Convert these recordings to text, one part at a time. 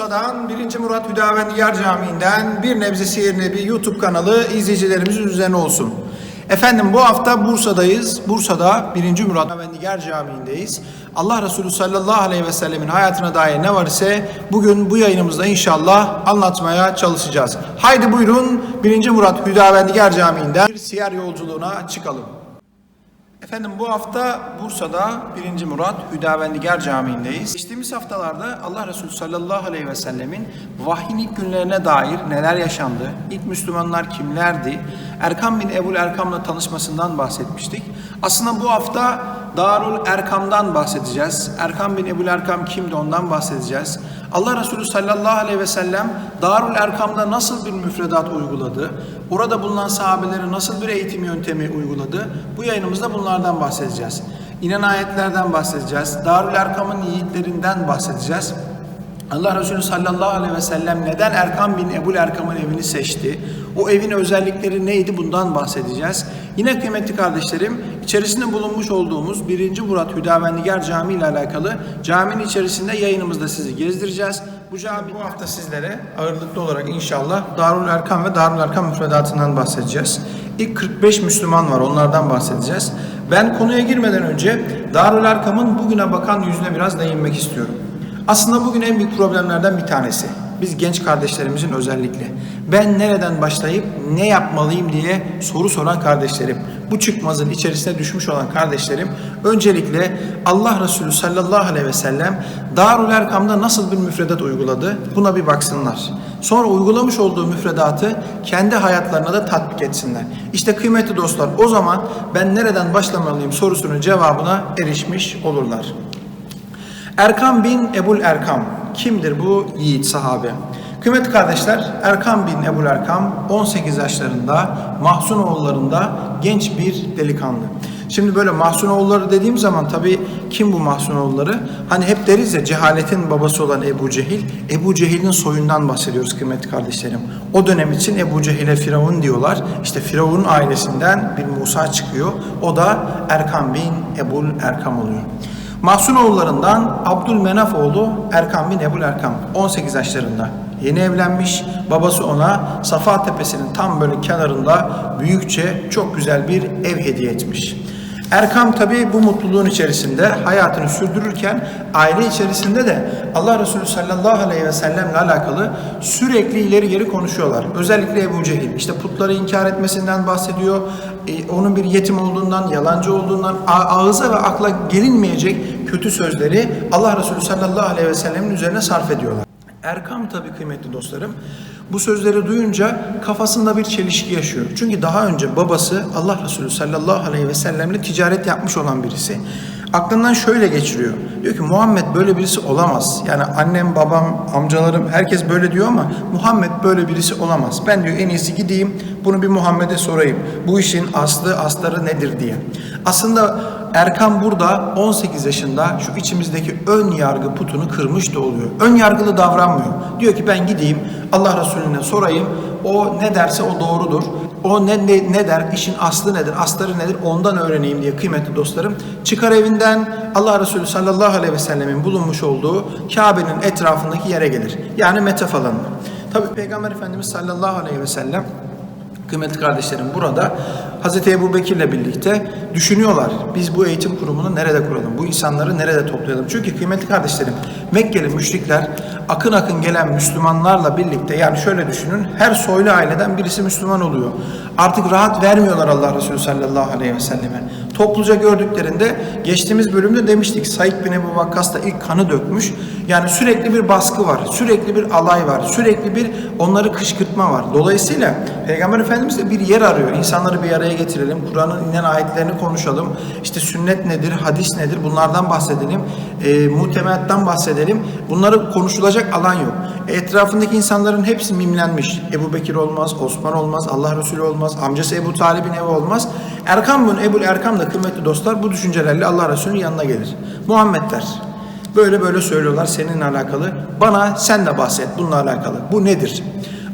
Bursa'dan 1. Murat Hüdavendigar Camii'nden bir nebze sihir nebi YouTube kanalı izleyicilerimizin üzerine olsun. Efendim bu hafta Bursa'dayız. Bursa'da 1. Murat Hüdavendigar Camii'ndeyiz. Allah Resulü sallallahu aleyhi ve sellemin hayatına dair ne var ise bugün bu yayınımızda inşallah anlatmaya çalışacağız. Haydi buyurun 1. Murat Hüdavendigar Camii'nden bir siyer yolculuğuna çıkalım. Efendim bu hafta Bursa'da 1. Murat Hüdavendigar Camii'ndeyiz. Geçtiğimiz haftalarda Allah Resulü sallallahu aleyhi ve sellemin vahyin ilk günlerine dair neler yaşandı, ilk Müslümanlar kimlerdi, Erkam bin Ebul Erkam'la tanışmasından bahsetmiştik. Aslında bu hafta Darul Erkam'dan bahsedeceğiz. Erkam bin Ebul Erkam kimdi ondan bahsedeceğiz. Allah Resulü sallallahu aleyhi ve sellem Darul Erkam'da nasıl bir müfredat uyguladı, orada bulunan sahabelere nasıl bir eğitim yöntemi uyguladı, bu yayınımızda bunlardan bahsedeceğiz. İnen ayetlerden bahsedeceğiz, Darul Erkam'ın yiğitlerinden bahsedeceğiz. Allah Resulü sallallahu aleyhi ve sellem neden Erkam bin Ebul Erkam'ın evini seçti? O evin özellikleri neydi? Bundan bahsedeceğiz. Yine kıymetli kardeşlerim, içerisinde bulunmuş olduğumuz 1. Murat Hüdavendigar Camii ile alakalı caminin içerisinde yayınımızda sizi gezdireceğiz. Bu cami bu hafta sizlere ağırlıklı olarak inşallah Darul Erkam ve Darul Erkam müfredatından bahsedeceğiz. İlk 45 Müslüman var, onlardan bahsedeceğiz. Ben konuya girmeden önce Darul Erkam'ın bugüne bakan yüzüne biraz değinmek istiyorum. Aslında bugün en büyük problemlerden bir tanesi. Biz genç kardeşlerimizin özellikle. Ben nereden başlayıp ne yapmalıyım diye soru soran kardeşlerim. Bu çıkmazın içerisine düşmüş olan kardeşlerim öncelikle Allah Resulü sallallahu aleyhi ve sellem Darul Erkam'da nasıl bir müfredat uyguladı buna bir baksınlar. Sonra uygulamış olduğu müfredatı kendi hayatlarına da tatbik etsinler. İşte kıymetli dostlar o zaman ben nereden başlamalıyım sorusunun cevabına erişmiş olurlar. Erkam bin Ebul Erkam kimdir bu yiğit sahabe? Kıymetli kardeşler Erkam bin Ebul Erkam 18 yaşlarında Mahsunoğullarında genç bir delikanlı. Şimdi böyle Mahsunoğulları dediğim zaman tabii kim bu Mahsunoğulları? Hani hep deriz ya cehaletin babası olan Ebu Cehil. Ebu Cehil'in soyundan bahsediyoruz kıymetli kardeşlerim. O dönem için Ebu Cehil'e Firavun diyorlar. İşte Firavun'un ailesinden bir Musa çıkıyor. O da Erkam bin Ebul Erkam oluyor. Mahsunoğullarından Abdülmenaf oğlu Erkam bin Ebul Erkam 18 yaşlarında yeni evlenmiş. Babası ona Safa Tepesi'nin tam böyle kenarında büyükçe çok güzel bir ev hediye etmiş. Erkam tabi bu mutluluğun içerisinde hayatını sürdürürken aile içerisinde de Allah Resulü sallallahu aleyhi ve sellemle alakalı sürekli ileri geri konuşuyorlar. Özellikle Ebu Cehil işte putları inkar etmesinden bahsediyor. E, onun bir yetim olduğundan, yalancı olduğundan ağıza ve akla gelinmeyecek kötü sözleri Allah Resulü sallallahu aleyhi ve sellemin üzerine sarf ediyorlar. Erkam tabii kıymetli dostlarım bu sözleri duyunca kafasında bir çelişki yaşıyor. Çünkü daha önce babası Allah Resulü sallallahu aleyhi ve sellemle ticaret yapmış olan birisi. Aklından şöyle geçiriyor. Diyor ki Muhammed böyle birisi olamaz. Yani annem, babam, amcalarım herkes böyle diyor ama Muhammed böyle birisi olamaz. Ben diyor en iyisi gideyim bunu bir Muhammed'e sorayım. Bu işin aslı astarı nedir diye. Aslında Erkan burada 18 yaşında şu içimizdeki ön yargı putunu kırmış da oluyor. Ön yargılı davranmıyor. Diyor ki ben gideyim Allah Resulüne sorayım. O ne derse o doğrudur. O ne, ne, ne der, işin aslı nedir, astarı nedir ondan öğreneyim diye kıymetli dostlarım. Çıkar evinden Allah Resulü sallallahu aleyhi ve sellemin bulunmuş olduğu Kabe'nin etrafındaki yere gelir. Yani metaf alanı. Tabi Peygamber Efendimiz sallallahu aleyhi ve sellem Kıymetli kardeşlerim burada Hz. Ebu Bekir'le birlikte düşünüyorlar. Biz bu eğitim kurumunu nerede kuralım? Bu insanları nerede toplayalım? Çünkü kıymetli kardeşlerim Mekkeli müşrikler akın akın gelen Müslümanlarla birlikte yani şöyle düşünün her soylu aileden birisi Müslüman oluyor. Artık rahat vermiyorlar Allah Resulü sallallahu aleyhi ve selleme. Topluca gördüklerinde geçtiğimiz bölümde demiştik Said bin Ebu Vakkas da ilk kanı dökmüş. Yani sürekli bir baskı var, sürekli bir alay var, sürekli bir onları kışkırtma var. Dolayısıyla Peygamber Efendimiz de bir yer arıyor. İnsanları bir araya getirelim, Kur'an'ın inen ayetlerini konuşalım. İşte sünnet nedir, hadis nedir bunlardan bahsedelim. E, muhtemelattan bahsedelim. Bunları konuşulacak alan yok. Etrafındaki insanların hepsi mimlenmiş. Ebu Bekir olmaz, Osman olmaz, Allah Resulü olmaz, amcası Ebu Talib'in evi olmaz. Erkam bin Ebul Erkam da kıymetli dostlar bu düşüncelerle Allah Resulü'nün yanına gelir. Muhammed der. Böyle böyle söylüyorlar seninle alakalı. Bana sen de bahset bununla alakalı. Bu nedir?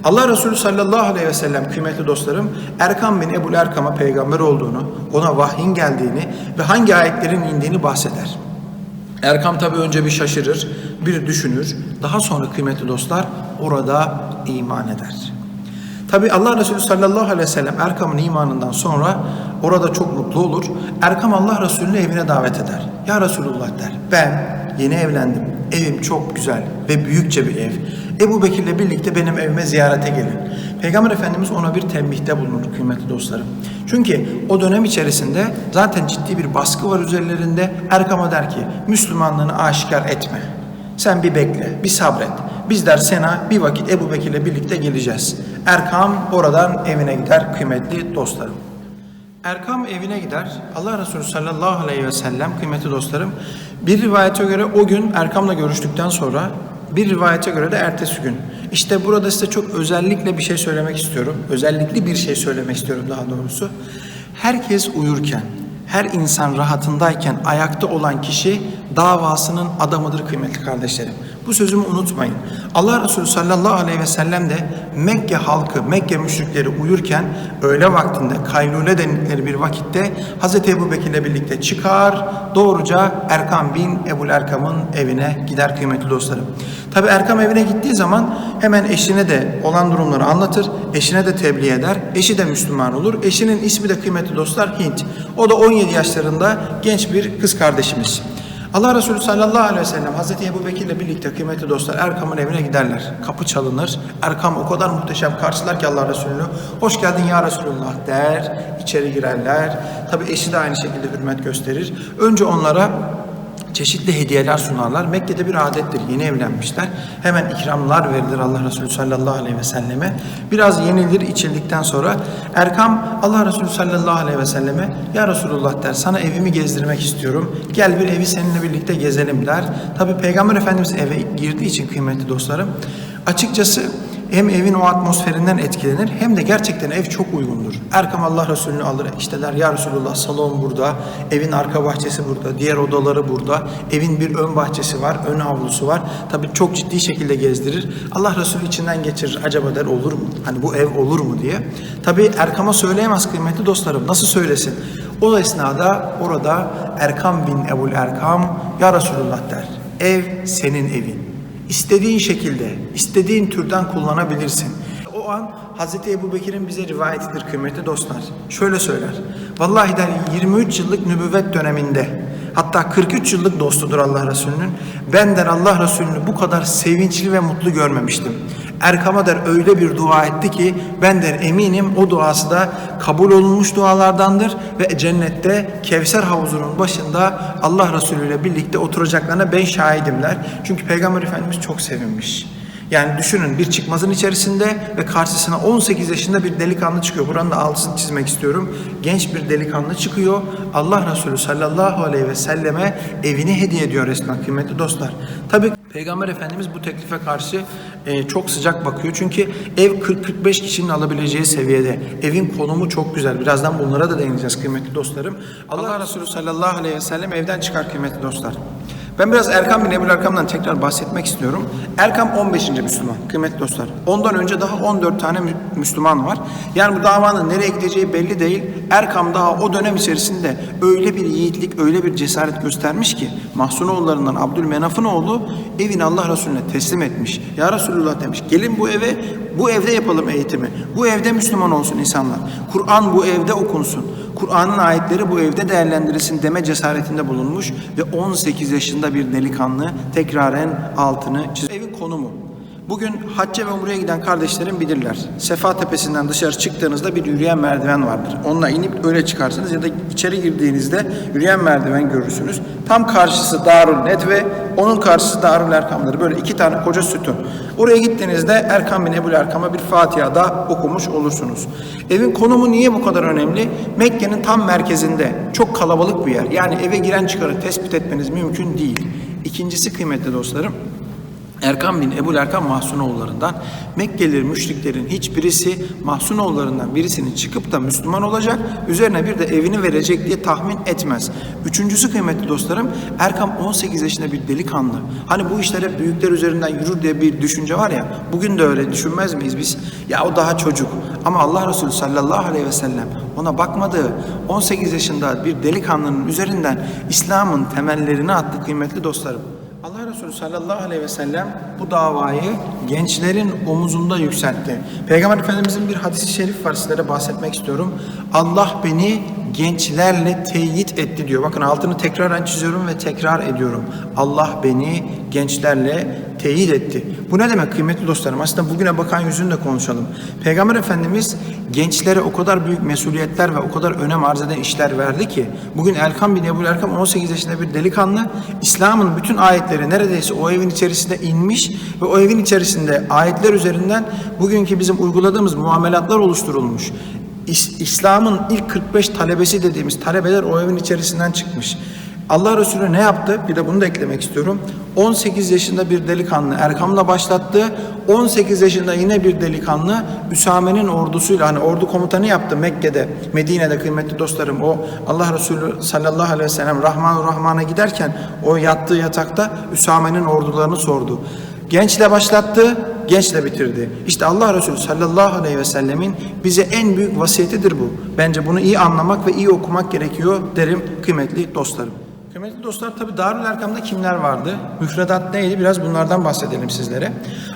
Allah Resulü sallallahu aleyhi ve sellem kıymetli dostlarım Erkam bin Ebul Erkam'a peygamber olduğunu, ona vahyin geldiğini ve hangi ayetlerin indiğini bahseder. Erkam tabi önce bir şaşırır, bir düşünür. Daha sonra kıymetli dostlar orada iman eder. Tabi Allah Resulü sallallahu aleyhi ve sellem Erkam'ın imanından sonra orada çok mutlu olur. Erkam Allah Resulü'nü evine davet eder. Ya Resulullah der ben yeni evlendim. Evim çok güzel ve büyükçe bir ev. Ebu Bekir'le birlikte benim evime ziyarete gelin. Peygamber Efendimiz ona bir tembihte bulunur kıymetli dostlarım. Çünkü o dönem içerisinde zaten ciddi bir baskı var üzerlerinde. Erkam'a der ki Müslümanlığını aşikar etme. Sen bir bekle, bir sabret. Biz der Sena bir vakit Ebu Bekir'le birlikte geleceğiz. Erkam oradan evine gider kıymetli dostlarım. Erkam evine gider. Allah Resulü sallallahu aleyhi ve sellem kıymetli dostlarım bir rivayete göre o gün Erkam'la görüştükten sonra bir rivayete göre de ertesi gün. İşte burada size çok özellikle bir şey söylemek istiyorum. Özellikli bir şey söylemek istiyorum daha doğrusu. Herkes uyurken, her insan rahatındayken ayakta olan kişi davasının adamıdır kıymetli kardeşlerim. Bu sözümü unutmayın. Allah Resulü sallallahu aleyhi ve sellem de Mekke halkı, Mekke müşrikleri uyurken öğle vaktinde kaylule denildikleri bir vakitte Hz. Ebu Bekir'le birlikte çıkar, doğruca Erkam bin Ebul Erkam'ın evine gider kıymetli dostlarım. Tabi Erkam evine gittiği zaman hemen eşine de olan durumları anlatır, eşine de tebliğ eder, eşi de Müslüman olur. Eşinin ismi de kıymetli dostlar Hint. O da 17 yaşlarında genç bir kız kardeşimiz. Allah Resulü sallallahu aleyhi ve sellem Hazreti Ebu Bekir'le birlikte kıymetli dostlar Erkam'ın evine giderler. Kapı çalınır. Erkam o kadar muhteşem karşılar ki Allah Resulü'nü. Hoş geldin ya Resulullah der. İçeri girerler. Tabi eşi de aynı şekilde hürmet gösterir. Önce onlara çeşitli hediyeler sunarlar. Mekke'de bir adettir. Yeni evlenmişler. Hemen ikramlar verilir Allah Resulü sallallahu aleyhi ve selleme. Biraz yenilir içildikten sonra Erkam Allah Resulü sallallahu aleyhi ve selleme Ya Resulullah der sana evimi gezdirmek istiyorum. Gel bir evi seninle birlikte gezelim der. Tabi Peygamber Efendimiz eve girdiği için kıymetli dostlarım açıkçası hem evin o atmosferinden etkilenir hem de gerçekten ev çok uygundur. Erkam Allah Resulü'nü alır. İşte der ya Resulullah salon burada, evin arka bahçesi burada, diğer odaları burada, evin bir ön bahçesi var, ön avlusu var. Tabii çok ciddi şekilde gezdirir. Allah Resulü içinden geçirir. Acaba der olur mu? Hani bu ev olur mu diye. Tabii Erkam'a söyleyemez kıymetli dostlarım. Nasıl söylesin? O esnada orada Erkam bin Ebul Erkam ya Resulullah der. Ev senin evin. İstediğin şekilde, istediğin türden kullanabilirsin. O an Hazreti Ebu Bekir'in bize rivayetidir kıymetli dostlar. Şöyle söyler. Vallahi der 23 yıllık nübüvvet döneminde hatta 43 yıllık dostudur Allah Resulü'nün. Ben der Allah Resulü'nü bu kadar sevinçli ve mutlu görmemiştim. Erkam'a der öyle bir dua etti ki ben der eminim o duası da kabul olunmuş dualardandır ve cennette Kevser havuzunun başında Allah Resulü ile birlikte oturacaklarına ben şahidimler. Çünkü Peygamber Efendimiz çok sevinmiş. Yani düşünün bir çıkmazın içerisinde ve karşısına 18 yaşında bir delikanlı çıkıyor. Buranın da altını çizmek istiyorum. Genç bir delikanlı çıkıyor. Allah Resulü sallallahu aleyhi ve selleme evini hediye ediyor resmen kıymetli dostlar. Tabii Peygamber Efendimiz bu teklife karşı e, çok sıcak bakıyor. Çünkü ev 40-45 kişinin alabileceği seviyede. Evin konumu çok güzel. Birazdan bunlara da değineceğiz kıymetli dostlarım. Allah Resulü sallallahu aleyhi ve sellem evden çıkar kıymetli dostlar. Ben biraz Erkam bin Ebu'l Erkam'dan tekrar bahsetmek istiyorum. Erkam 15. Müslüman kıymetli dostlar. Ondan önce daha 14 tane Mü- Müslüman var. Yani bu davanın nereye gideceği belli değil. Erkam daha o dönem içerisinde öyle bir yiğitlik, öyle bir cesaret göstermiş ki Mahsunoğullarından Abdülmenaf'ın oğlu evini Allah Resulüne teslim etmiş. Ya Resulullah demiş gelin bu eve bu evde yapalım eğitimi. Bu evde Müslüman olsun insanlar. Kur'an bu evde okunsun. Kur'an'ın ayetleri bu evde değerlendirilsin deme cesaretinde bulunmuş ve 18 yaşında bir delikanlı tekraren altını çiz. Evin konumu. Bugün hacca ve umreye giden kardeşlerim bilirler. Sefa Tepesi'nden dışarı çıktığınızda bir yürüyen merdiven vardır. Onunla inip öyle çıkarsınız ya da içeri girdiğinizde yürüyen merdiven görürsünüz. Tam karşısı Darül Nedve, onun karşısı Darül Erkam'dır. Böyle iki tane koca sütun. Oraya gittiğinizde Erkam bin Ebu'l Erkam'a bir Fatiha da okumuş olursunuz. Evin konumu niye bu kadar önemli? Mekke'nin tam merkezinde. Çok kalabalık bir yer. Yani eve giren çıkarı tespit etmeniz mümkün değil. İkincisi kıymetli dostlarım, Erkam bin Ebu Erkam Mahsunoğullarından Mekkeli müşriklerin hiçbirisi Mahsunoğullarından birisinin çıkıp da Müslüman olacak, üzerine bir de evini verecek diye tahmin etmez. Üçüncüsü kıymetli dostlarım, Erkam 18 yaşında bir delikanlı. Hani bu işler hep büyükler üzerinden yürür diye bir düşünce var ya, bugün de öyle düşünmez miyiz biz? Ya o daha çocuk. Ama Allah Resulü sallallahu aleyhi ve sellem ona bakmadığı 18 yaşında bir delikanlının üzerinden İslam'ın temellerini attı kıymetli dostlarım. Resulü sallallahu aleyhi ve sellem bu davayı gençlerin omuzunda yükseltti. Peygamber Efendimizin bir hadisi şerif var sizlere bahsetmek istiyorum. Allah beni gençlerle teyit etti diyor. Bakın altını tekraren çiziyorum ve tekrar ediyorum. Allah beni gençlerle teyit etti. Bu ne demek kıymetli dostlarım? Aslında bugüne bakan yüzünle konuşalım. Peygamber Efendimiz gençlere o kadar büyük mesuliyetler ve o kadar önem arz eden işler verdi ki bugün Erkam bin Ebu Erkam 18 yaşında bir delikanlı İslam'ın bütün ayetleri neredeyse o evin içerisinde inmiş ve o evin içerisinde ayetler üzerinden bugünkü bizim uyguladığımız muamelatlar oluşturulmuş. İs- İslam'ın ilk 45 talebesi dediğimiz talebeler o evin içerisinden çıkmış. Allah Resulü ne yaptı? Bir de bunu da eklemek istiyorum. 18 yaşında bir delikanlı Erkam'la başlattı. 18 yaşında yine bir delikanlı Üsame'nin ordusuyla hani ordu komutanı yaptı Mekke'de, Medine'de kıymetli dostlarım. O Allah Resulü sallallahu aleyhi ve sellem Rahman Rahman'a giderken o yattığı yatakta Üsame'nin ordularını sordu. Gençle başlattı, gençle bitirdi. İşte Allah Resulü sallallahu aleyhi ve sellemin bize en büyük vasiyetidir bu. Bence bunu iyi anlamak ve iyi okumak gerekiyor derim kıymetli dostlarım. Kıymetli dostlar tabi Darül Erkam'da kimler vardı? Müfredat neydi? Biraz bunlardan bahsedelim sizlere.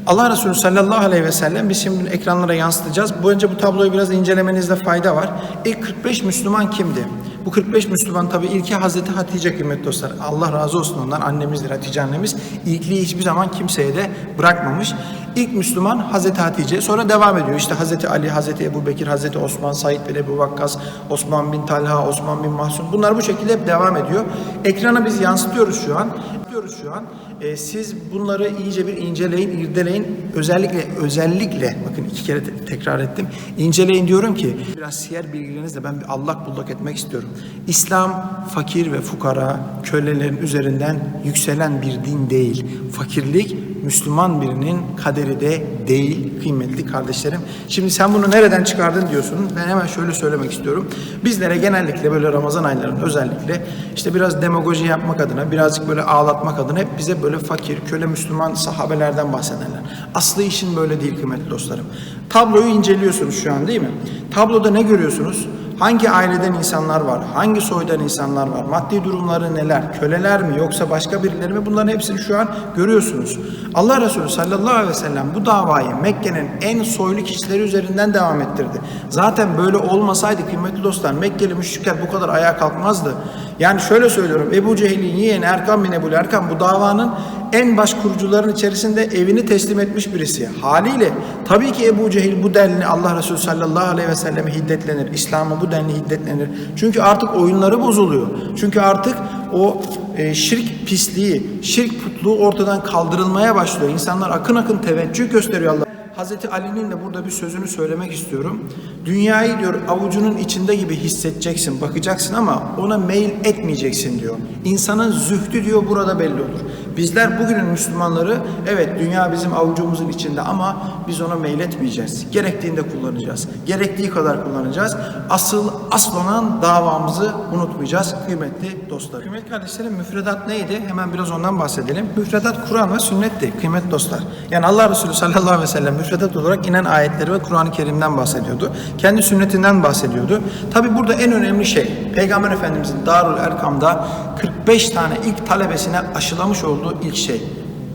Allah Resulü sallallahu aleyhi ve sellem biz şimdi ekranlara yansıtacağız. Bu önce bu tabloyu biraz incelemenizde fayda var. İlk 45 Müslüman kimdi? Bu 45 Müslüman tabi ilki Hazreti Hatice kıymetli dostlar. Allah razı olsun ondan annemizdir Hatice annemiz. İlkliği hiçbir zaman kimseye de bırakmamış. İlk Müslüman Hazreti Hatice sonra devam ediyor. İşte Hazreti Ali, Hazreti Ebu Bekir, Hazreti Osman, Said bin Ebu Vakkas, Osman bin Talha, Osman bin Mahsun. Bunlar bu şekilde hep devam ediyor. Ekrana biz yansıtıyoruz şu an. Yansıtıyoruz şu an. Ee, siz bunları iyice bir inceleyin, irdeleyin. Özellikle özellikle bakın iki kere te- tekrar ettim. İnceleyin diyorum ki biraz siyer bilgilerinizle ben bir allak bullak etmek istiyorum. İslam fakir ve fukara, kölelerin üzerinden yükselen bir din değil. Fakirlik Müslüman birinin kaderi de değil kıymetli kardeşlerim. Şimdi sen bunu nereden çıkardın diyorsun. Ben hemen şöyle söylemek istiyorum. Bizlere genellikle böyle Ramazan aylarının özellikle işte biraz demagoji yapmak adına, birazcık böyle ağlatmak adına hep bize böyle fakir, köle Müslüman sahabelerden bahsederler. Aslı işin böyle değil kıymetli dostlarım. Tabloyu inceliyorsunuz şu an değil mi? Tabloda ne görüyorsunuz? Hangi aileden insanlar var? Hangi soydan insanlar var? Maddi durumları neler? Köleler mi yoksa başka birileri mi? Bunların hepsini şu an görüyorsunuz. Allah Resulü sallallahu aleyhi ve sellem bu davayı Mekke'nin en soylu kişileri üzerinden devam ettirdi. Zaten böyle olmasaydı kıymetli dostlar Mekkeli müşrikler bu kadar ayağa kalkmazdı. Yani şöyle söylüyorum Ebu Cehil'in yeğeni Erkam bin Ebu Erkam bu davanın en baş kurucuların içerisinde evini teslim etmiş birisi. Haliyle tabii ki Ebu Cehil bu denli Allah Resulü sallallahu aleyhi ve selleme hiddetlenir. İslam'a bu denli hiddetlenir. Çünkü artık oyunları bozuluyor. Çünkü artık o e, şirk pisliği, şirk putluğu ortadan kaldırılmaya başlıyor. İnsanlar akın akın teveccüh gösteriyor Allah. Hazreti Ali'nin de burada bir sözünü söylemek istiyorum. Dünyayı diyor avucunun içinde gibi hissedeceksin, bakacaksın ama ona meyil etmeyeceksin diyor. İnsanın zühdü diyor burada belli olur. Bizler bugünün Müslümanları evet dünya bizim avucumuzun içinde ama biz ona meyletmeyeceğiz. Gerektiğinde kullanacağız. Gerektiği kadar kullanacağız. Asıl olan davamızı unutmayacağız kıymetli dostlar. Kıymetli kardeşlerim müfredat neydi? Hemen biraz ondan bahsedelim. Müfredat Kur'an ve sünnetti kıymetli dostlar. Yani Allah Resulü sallallahu aleyhi ve sellem müfredat olarak inen ayetleri ve Kur'an-ı Kerim'den bahsediyordu. Kendi sünnetinden bahsediyordu. Tabi burada en önemli şey Peygamber Efendimizin Darül Erkam'da 45 tane ilk talebesine aşılamış olduğu ilk şey.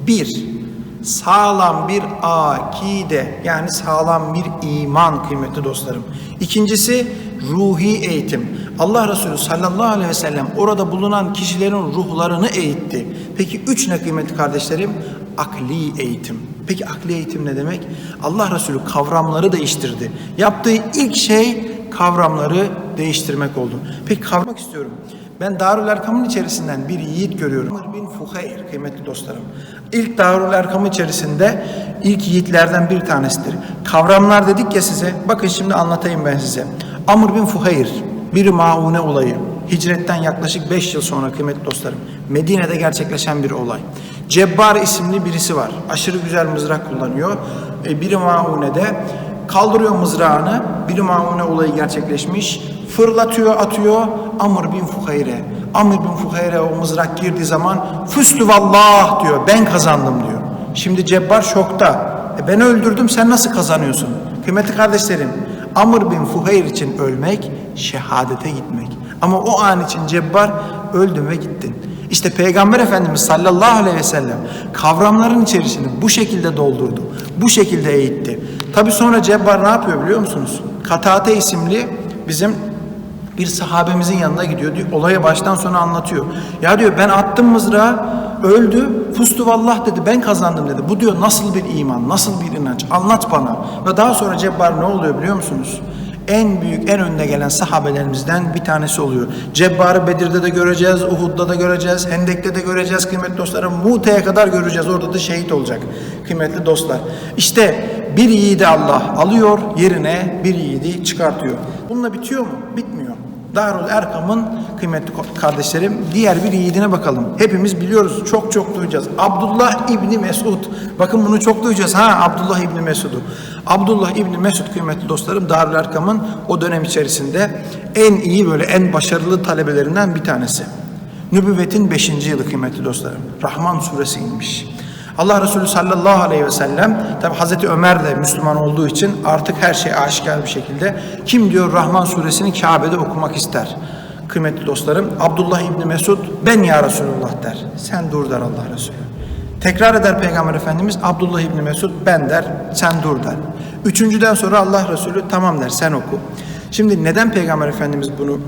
Bir, sağlam bir akide yani sağlam bir iman kıymetli dostlarım. İkincisi ruhi eğitim. Allah Resulü sallallahu aleyhi ve sellem orada bulunan kişilerin ruhlarını eğitti. Peki üç ne kıymetli kardeşlerim? Akli eğitim. Peki akli eğitim ne demek? Allah Resulü kavramları değiştirdi. Yaptığı ilk şey kavramları değiştirmek oldu. Peki kavramak istiyorum. Ben Darül Erkam'ın içerisinden bir yiğit görüyorum. Amr bin Fuhayr kıymetli dostlarım. İlk Darül Erkam içerisinde ilk yiğitlerden bir tanesidir. Kavramlar dedik ya size. Bakın şimdi anlatayım ben size. Amr bin Fuhayr bir maune olayı. Hicretten yaklaşık 5 yıl sonra kıymetli dostlarım. Medine'de gerçekleşen bir olay. Cebbar isimli birisi var. Aşırı güzel mızrak kullanıyor. E, biri Maune'de kaldırıyor mızrağını. Biri Maune olayı gerçekleşmiş. Fırlatıyor, atıyor. Amr bin Fuhayre. Amr bin Fuhayre o mızrak girdiği zaman Füstü vallah diyor. Ben kazandım diyor. Şimdi Cebbar şokta. E ben öldürdüm sen nasıl kazanıyorsun? Kıymetli kardeşlerim Amr bin Fuhayr için ölmek şehadete gitmek. Ama o an için Cebbar öldün ve gittin. İşte Peygamber Efendimiz sallallahu aleyhi ve sellem kavramların içerisini bu şekilde doldurdu. Bu şekilde eğitti. Tabi sonra Cebbar ne yapıyor biliyor musunuz? Katate isimli bizim bir sahabemizin yanına gidiyor. Diyor, olayı baştan sona anlatıyor. Ya diyor ben attım mızrağı öldü. Fustu vallah dedi ben kazandım dedi. Bu diyor nasıl bir iman, nasıl bir inanç anlat bana. Ve daha sonra Cebbar ne oluyor biliyor musunuz? En büyük, en önde gelen sahabelerimizden bir tanesi oluyor. Cebbar'ı Bedir'de de göreceğiz, Uhud'da da göreceğiz, Hendek'te de göreceğiz kıymetli dostlarım. Mute'ye kadar göreceğiz. Orada da şehit olacak kıymetli dostlar. İşte bir yiğidi Allah alıyor, yerine bir yiğidi çıkartıyor. Bununla bitiyor mu? Bitmiyor. Darul Erkam'ın kıymetli kardeşlerim diğer bir yiğidine bakalım. Hepimiz biliyoruz, çok çok duyacağız. Abdullah İbni Mesud. Bakın bunu çok duyacağız ha Abdullah İbni Mesud'u. Abdullah İbni Mesud kıymetli dostlarım Darul Erkam'ın o dönem içerisinde en iyi böyle en başarılı talebelerinden bir tanesi. Nübüvvetin 5. yılı kıymetli dostlarım. Rahman suresi inmiş. Allah Resulü sallallahu aleyhi ve sellem tabi Hazreti Ömer de Müslüman olduğu için artık her şey aşikar bir şekilde kim diyor Rahman suresini Kabe'de okumak ister. Kıymetli dostlarım Abdullah İbni Mesud ben ya Resulullah der. Sen dur der Allah Resulü. Tekrar eder Peygamber Efendimiz Abdullah İbni Mesud ben der sen dur der. Üçüncüden sonra Allah Resulü tamam der sen oku. Şimdi neden Peygamber Efendimiz bunu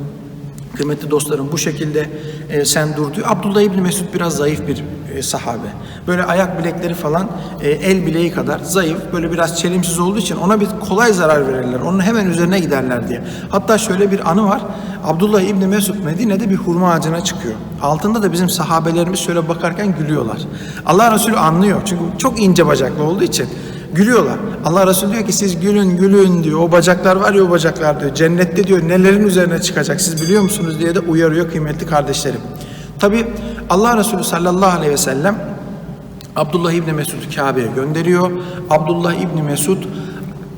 kıymetli dostlarım bu şekilde e, sen dur diyor. Abdullah İbni Mesud biraz zayıf bir e, sahabe. Böyle ayak bilekleri falan e, el bileği kadar zayıf, böyle biraz çelimsiz olduğu için ona bir kolay zarar verirler. Onun hemen üzerine giderler diye. Hatta şöyle bir anı var. Abdullah İbni Mesud Medine'de bir hurma ağacına çıkıyor. Altında da bizim sahabelerimiz şöyle bakarken gülüyorlar. Allah Resulü anlıyor. Çünkü çok ince bacaklı olduğu için. Gülüyorlar. Allah Resulü diyor ki siz gülün gülün diyor. O bacaklar var ya o bacaklar diyor. Cennette diyor nelerin üzerine çıkacak siz biliyor musunuz diye de uyarıyor kıymetli kardeşlerim. Tabi Allah Resulü sallallahu aleyhi ve sellem Abdullah İbni Mesud'u Kabe'ye gönderiyor. Abdullah İbni Mesud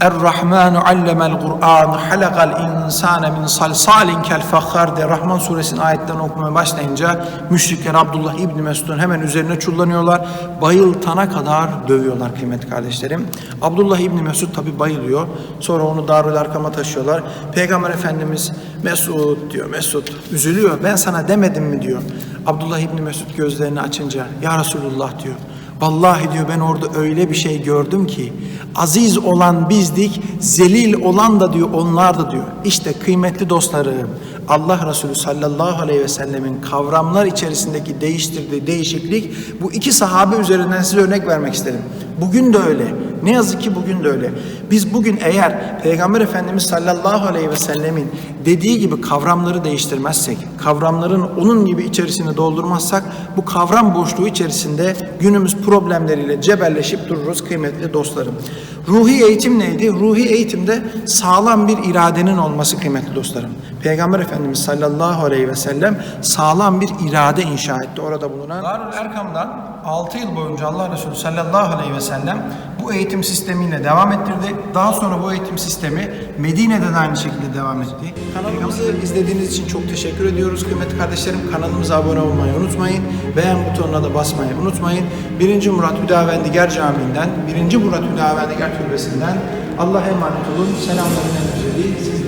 Er-Rahmanu allemel Kur'an halakal insane min salsalin kel fakhar diye Rahman suresinin ayetlerini okumaya başlayınca müşrikler Abdullah İbni Mesud'un hemen üzerine çullanıyorlar. Bayıltana kadar dövüyorlar kıymetli kardeşlerim. Abdullah İbni Mesud tabi bayılıyor. Sonra onu Darül Arkam'a taşıyorlar. Peygamber Efendimiz Mesud diyor Mesud üzülüyor. Ben sana demedim mi diyor. Abdullah İbni Mesud gözlerini açınca Ya Resulullah diyor. Vallahi diyor ben orada öyle bir şey gördüm ki aziz olan bizdik, zelil olan da diyor onlar da diyor. İşte kıymetli dostlarım Allah Resulü sallallahu aleyhi ve sellemin kavramlar içerisindeki değiştirdiği değişiklik bu iki sahabe üzerinden size örnek vermek istedim. Bugün de öyle. Ne yazık ki bugün de öyle. Biz bugün eğer Peygamber Efendimiz sallallahu aleyhi ve sellemin dediği gibi kavramları değiştirmezsek, kavramların onun gibi içerisini doldurmazsak bu kavram boşluğu içerisinde günümüz problemleriyle cebelleşip dururuz kıymetli dostlarım. Ruhi eğitim neydi? Ruhi eğitimde sağlam bir iradenin olması kıymetli dostlarım. Peygamber Efendimiz sallallahu aleyhi ve sellem sağlam bir irade inşa etti orada bulunan. Darül Erkam'dan 6 yıl boyunca Allah Resulü sallallahu aleyhi ve sellem bu eğitim sistemiyle devam ettirdi. Daha sonra bu eğitim sistemi Medine'de de aynı şekilde devam etti. Kanalımızı izlediğiniz için çok teşekkür ediyoruz kıymetli kardeşlerim. Kanalımıza abone olmayı unutmayın. Beğen butonuna da basmayı unutmayın. 1. Murat Hüdavendigar Camii'nden, 1. Murat Hüdavendigar Türbesi'nden Allah'a emanet olun. Selamların en güzeli. Size